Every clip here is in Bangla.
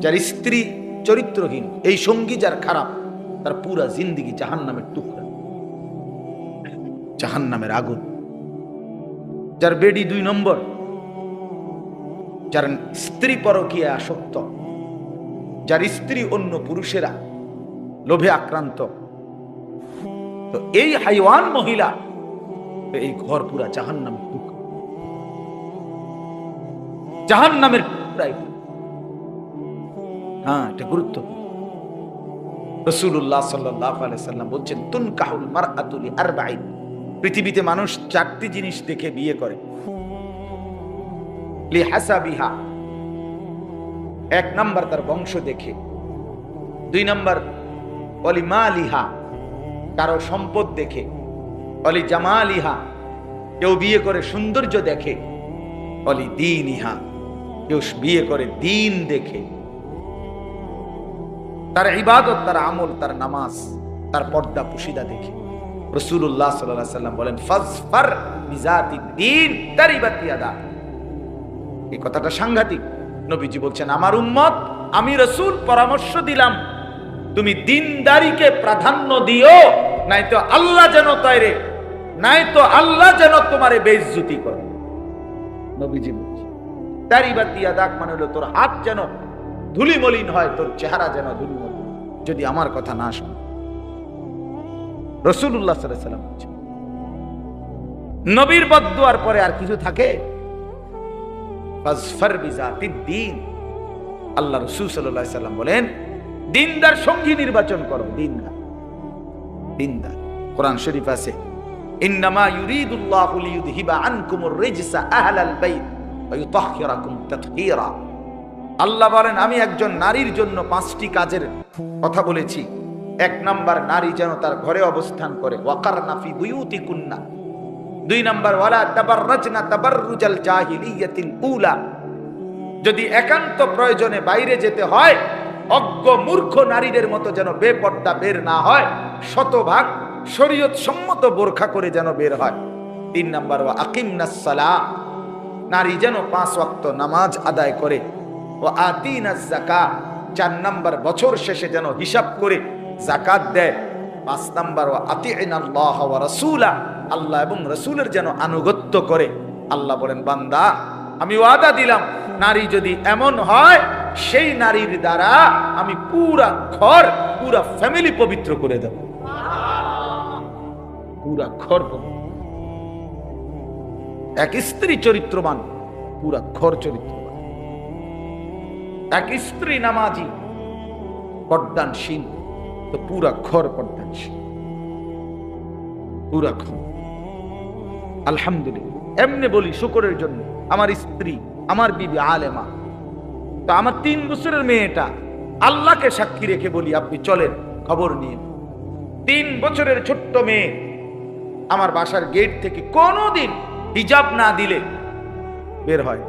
যার স্ত্রী চরিত্রহীন, এই সঙ্গী যার খারাপ, তার পুরা জিন্দিগি জাহান নামের টুকরা। জাহান নামের আগুন। যার বেডি দুই নম্বর, যার স্ত্রী পরকীয় আসক্ত, যার স্ত্রী অন্য পুরুষেরা লোভে আক্রান্ত। তো এই হাইওয়ান মহিলা এই ঘর পুরা জাহান নামের টুকরা। জাহান নামের টুকরাই হ্যাঁ এটা গুরুত্বপূর্ণ রসুল্লাহ সাল্লাম বলছেন তুন কাহুল মার আতুলি আর পৃথিবীতে মানুষ চারটি জিনিস দেখে বিয়ে করে। এক নাম্বার তার বংশ দেখে। দুই নাম্বার অলি মা লিহা কারও সম্পদ দেখে। অলি জামালিহা কেউ বিয়ে করে সৌন্দর্য দেখে। অলি দিন ইহা কেউ বিয়ে করে দিন দেখে। তার ইবাদত, তার আমল, তার নামাজ, তার পর্দা পুশিদা দেখে। রসুল্লাহ সাল্লাম বলেন, ফজফার এই কথাটা সাংঘাতিক। নবীজি বলছেন, আমার উম্মত, আমি রসুল, পরামর্শ দিলাম। তুমি দিনদারিকে প্রাধান্য দিও নাই তো আল্লাহ যেন তৈরে নাই তো আল্লাহ যেন তোমারে বেইজ্জতি করে। নবীজি বলছে তারি বাতিয়া দাগ মানে হলো তোর হাত যেন ধুলিমলিন হয়, তোর চেহারা যেন ধুলিমলিন। যদি আমার কথা না শোন। রসুল্লাহ সাল্লাম নবীর বদুয়ার পরে আর কিছু থাকে? দিন। আল্লাহ রসুল সাল্লাম বলেন, দিনদার সঙ্গী নির্বাচন করো, দিনদার। দিনদার। কোরআন শরীফ আছে, ইন্নামা ইউরিদুল্লাহু আনকুমুর আহলাল বাইত তাতহীরা। আল্লাহ বলেন, আমি একজন নারীর জন্য পাঁচটি কাজের কথা বলেছি। এক নাম্বার, নারী যেন তার ঘরে অবস্থান করে। ওয়াকার নাফি বুয়ুতি কুন্না দুই নাম্বার, ওয়ালা তাবাররাজনা তাবাররুজাল জাহিলিয়াতিল উলা। যদি একান্ত প্রয়োজনে বাইরে যেতে হয়, অজ্ঞ মূর্খ নারীদের মতো যেন বেপর্দা বের না হয়, শতভাগ শরীয়ত সম্মত বোরখা করে যেন বের হয়। তিন নাম্বার, ওয়া আকিমনাস সালাহ। নারী যেন পাঁচ ওয়াক্ত নামাজ আদায় করে। ও আতিনাজ জাকা চার নাম্বার বছর শেষে যেন হিসাব করে জাকাত দেয়। পাঁচ নাম্বার, ও আতিন আল্লাহ ওয়া আল্লাহ এবং রসুলের যেন আনুগত্য করে। আল্লাহ বলেন, বান্দা, আমি ওয়াদা দিলাম, নারী যদি এমন হয়, সেই নারীর দ্বারা আমি পুরা ঘর, পুরা ফ্যামিলি পবিত্র করে দেব। পুরা ঘর এক স্ত্রী চরিত্রবান, পুরা ঘর চরিত্রবান এক স্ত্রী নামাজি পর্দানশীল তো পুরা ঘর পর্দানশীল পুরা ঘর। আলহামদুলিল্লাহ। এমনি বলি শুকরের জন্য, আমার স্ত্রী, আমার বিবি আলেমা। তো আমার তিন বছরের মেয়েটা, আল্লাহকে সাক্ষী রেখে বলি, আপনি চলেন, খবর নিয়ে তিন বছরের ছোট্ট মেয়ে, আমার বাসার গেট থেকে কোনোদিন হিজাব না দিলে বের হয়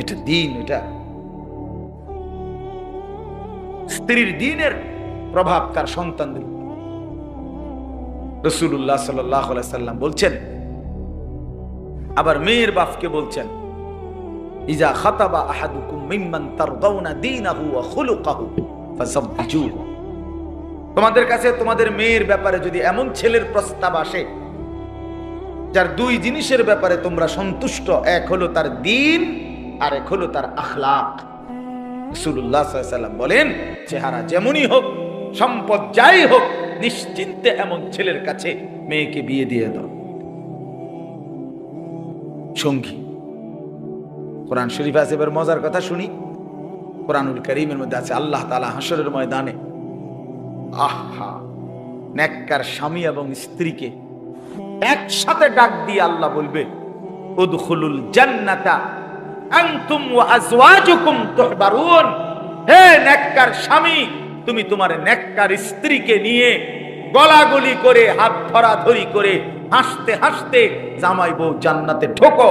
এটা দিন, এটা স্ত্রীর দিনের প্রভাব তার সন্তানদের। রসুল্লাহ সাল্লাম বলছেন, আবার মেয়ের বাপকে বলছেন, ইজা খাতাবা আহাদুকুম মিম্মান তারদাউনা দীনাহু ওয়া খুলুকাহু ফাযাব্বিজুহু তোমাদের কাছে তোমাদের মেয়ের ব্যাপারে যদি এমন ছেলের প্রস্তাব আসে, যার দুই জিনিসের ব্যাপারে তোমরা সন্তুষ্ট, এক হলো তার দিন আর এক হলো তার আখলাক। বলেন, চেহারা যেমনই হোক, সম্পদ যাই হোক, নিশ্চিন্তে এমন ছেলের কাছে মেয়েকে বিয়ে দিয়ে দাও। সঙ্গী। কোরআন শরীফ আছে এবার মজার কথা শুনি। কোরআনুল করিমের মধ্যে আছে আল্লাহ তালা হাসরের ময়দানে। আহা, নেককার স্বামী এবং স্ত্রীকে একসাথে ডাক দিয়ে আল্লাহ বলবে, উদখুলুল জান্নাতা আনতুম ওয়া আজওয়াজুকুম তুহবারুন। হে নেককার স্বামী, তুমি তোমার নেককার স্ত্রীকে নিয়ে গলাগলি করে, হাত ধরাধরি করে হাসতে হাসতে জামাই বউ জান্নাতে ঢোকো।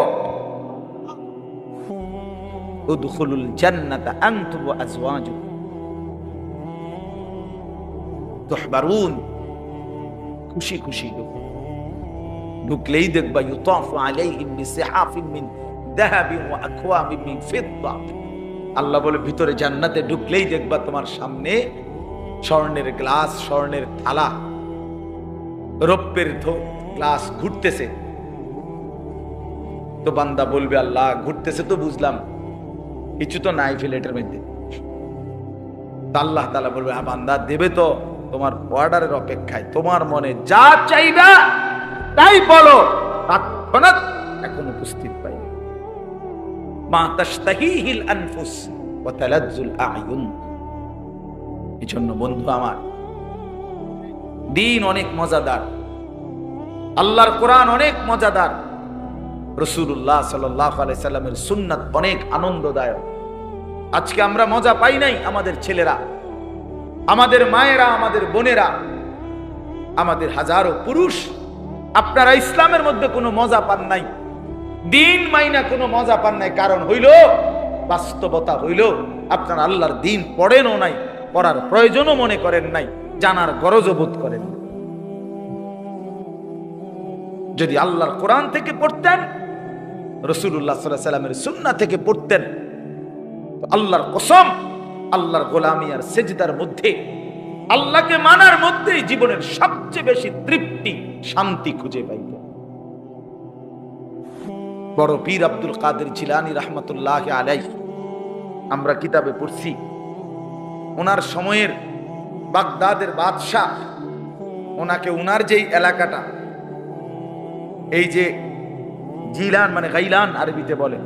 উদখুলুল জান্নাতা আনতুম ওয়া আজওয়াজুকুম। তুহবারুন। খুশি খুশি ঢুকো। ঢুকলেই দেখবা ইউতাফু আলাইহিম বিসিহাফিন মিন আল্লাহ বলে, ভিতরে জান্নাতে ঢুকলেই দেখবা তোমার সামনে স্বর্ণের গ্লাস, স্বর্ণের থালা, রৌপ্যের গ্লাস ঘুরতেছে। তো বান্দা বলবে, আল্লাহ, ঘুরতেছে তো বুঝলাম, কিছু তো নাই ফিলেটের মধ্যে। আল্লাহ তালা বলবে হ্যাঁ বান্দা, দেবে তো, তোমার অর্ডারের অপেক্ষায়, তোমার মনে যা চাইবা তাই বলো। তৎক্ষণাৎ এখন উপস্থিত। মা তাস্তাহিহিল আনফুস ওয়া তালাজ্জুল আয়ুন। এজন্য বন্ধু আমার, দিন অনেক মজাদার, আল্লাহর কোরআন অনেক মজাদার। রসুল্লাহ সাল্লাহ সাল্লামের সুন্নাত অনেক আনন্দদায়ক। আজকে আমরা মজা পাই নাই আমাদের ছেলেরা, আমাদের মায়েরা, আমাদের বোনেরা, আমাদের হাজারো পুরুষ। আপনারা ইসলামের মধ্যে কোনো মজা পান নাই। দিন মাইনা কোনো মজা পান নাই, কারণ হইল, বাস্তবতা হইল, আপনারা আল্লাহর দিন পড়েনও নাই, পড়ার প্রয়োজনও মনে করেন নাই, জানার গরজও বোধ করেন যদি আল্লাহর কোরআন থেকে পড়তেন রসুল্লাহ সাল্লাহ সাল্লামের সুন্না থেকে পড়তেন আল্লাহর কসম, আল্লাহর গোলামি আর সেজদার মধ্যে, আল্লাহকে মানার মধ্যেই জীবনের সবচেয়ে বেশি তৃপ্তি, শান্তি খুঁজে পাইব বড় পীর আব্দুল কাদের জিলানি রহমতুল্লাহ আলাই আমরা কিতাবে পড়ছি, ওনার সময়ের বাগদাদের বাদশাহ, ওনাকে ওনার যেই এলাকাটা, এই যে জিলান মানে গাইলান আরবিতে বলে,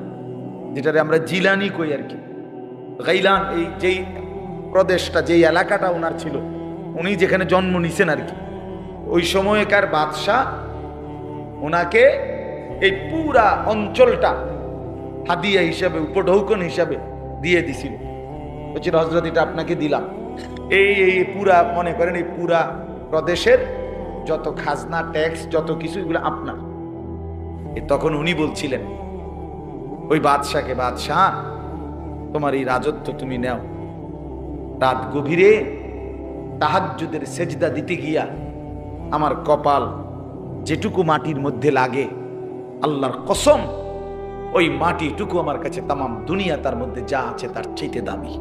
যেটারে আমরা জিলানি কই আর কি। গাইলান এই যেই প্রদেশটা, যেই এলাকাটা ওনার ছিল, উনি যেখানে জন্ম নিছেন আর কি। ওই সময়কার বাদশাহ ওনাকে এই পুরা অঞ্চলটা হাদিয়া হিসাবে, উপঢৌকন হিসাবে দিয়ে দিছিল। বলছিল হজরত এটা আপনাকে দিলাম। এই এই পুরা, মনে করেন, এই পুরা প্রদেশের যত খাজনা, ট্যাক্স, যত কিছু, এগুলো আপনার। তখন উনি বলছিলেন, ওই বাদশাকে, বাদশাহ, তোমার এই রাজত্ব তুমি নেও। রাত গভীরে তাহাজ্জুদের সেজদা দিতে গিয়া আমার কপাল যেটুকু মাটির মধ্যে লাগে আল্লাহর কসম, ওই মাটিটুকু আমার কাছে তামাম দুনিয়া তার মধ্যে যা আছে তার চাইতে দামি।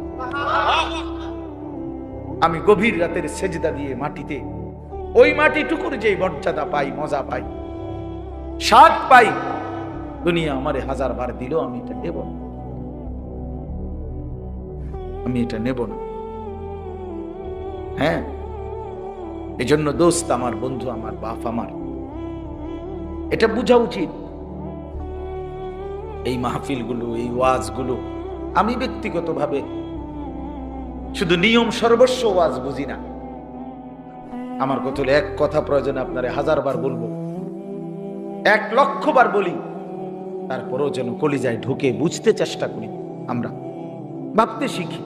আমি গভীর রাতের সেজদা দিয়ে মাটিতে ওই মাটিটুকুর যে মর্যাদা পাই, মজা পাই, স্বাদ পাই, দুনিয়া আমারে হাজার বার দিল, আমি এটা নেব না। আমি এটা নেব না। হ্যাঁ এজন্য দোস্ত আমার, বন্ধু আমার, বাপ আমার, এটা বোঝা উচিত। এই মাহফিলগুলো, এই ওয়াজগুলো আমি ব্যক্তিগতভাবে শুধু নিয়ম সর্বস্ব ওয়াজ বুঝি না। আমার কত এক কথা প্রয়োজনে আপনারে হাজার বার বলব। এক লক্ষ বার বলি, তারপরেও যেন কলিজায় ঢুকে বুঝতে চেষ্টা করি আমরা। ভাবতে শিখি।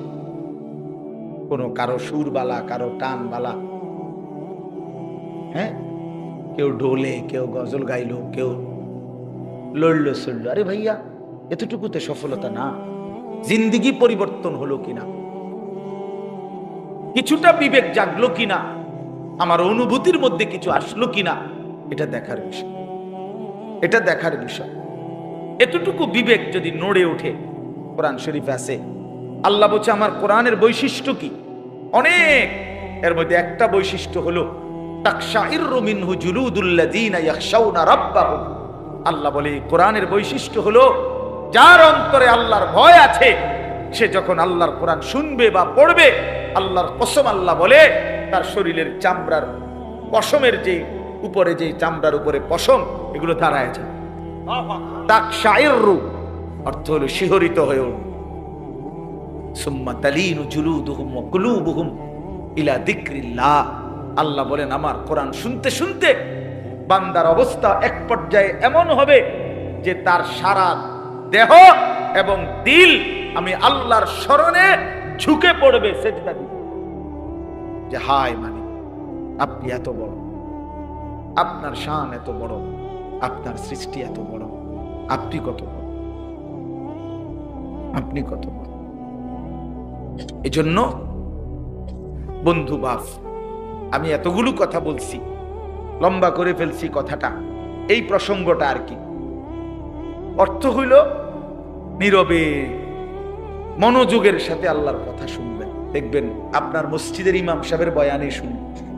কোনো কারও সুরবালা, কারও টানবালা। হ্যাঁ? কেউ ঢোলে, কেউ গজল গাইলো, কেউ লড়লো সরলো আরে ভাইয়া এতটুকুতে সফলতা না। জিন্দিগি পরিবর্তন হলো কিনা? কিছুটা বিবেক জাগলো কিনা? আমার অনুভূতির মধ্যে কিছু আসলো কিনা? এটা দেখার বিষয়। এটা দেখার বিষয়। এতটুকু বিবেক যদি নড়ে ওঠে, কোরআন শরীফ আছে। আল্লাহ বলছে, আমার কোরআনের বৈশিষ্ট্য কি? অনেক। এর মধ্যে একটা বৈশিষ্ট্য হলো আল্লাহ বলে কোরআনের বৈশিষ্ট্য হলো যার অন্তরে আল্লাহর ভয় আছে, সে যখন আল্লাহর কোরআন শুনবে বা পড়বে, আল্লাহর কসম আল্লাহ বলে, তার শরীরের চামড়ার পশমের যে উপরে যে চামড়ার উপরে পশম, এগুলো দাঁড়ায় যায়। তাকশাইরু অর্থ হলো শিহরিত হয়ে উঠবে। ইলা যিকরিল্লাহ। আল্লাহ বলেন, আমার কোরআন শুনতে শুনতে বান্দার অবস্থা এক পর্যায়ে এমন হবে যে তার সারা দেহ এবং দিল আমি আল্লাহর স্মরণে ঝুঁকে পড়বে সেজদা দিবে যে হায় মানে আপনি এত বড়। আপনার শান এত বড়, আপনার সৃষ্টি এত বড়। আপনি কত বড়? আপনি কত বড়? এজন্য বন্ধু বাপ আমি এতগুলো কথা বলছি, লম্বা করে ফেলছি কথাটা। এই প্রসঙ্গটা আর কি? অর্থ হইল নীরবে মনোযোগের সাথে আল্লাহর কথা শুনবেন। দেখবেন আপনার মসজিদের ইমাম সাহেবের বয়ানে শুনুন।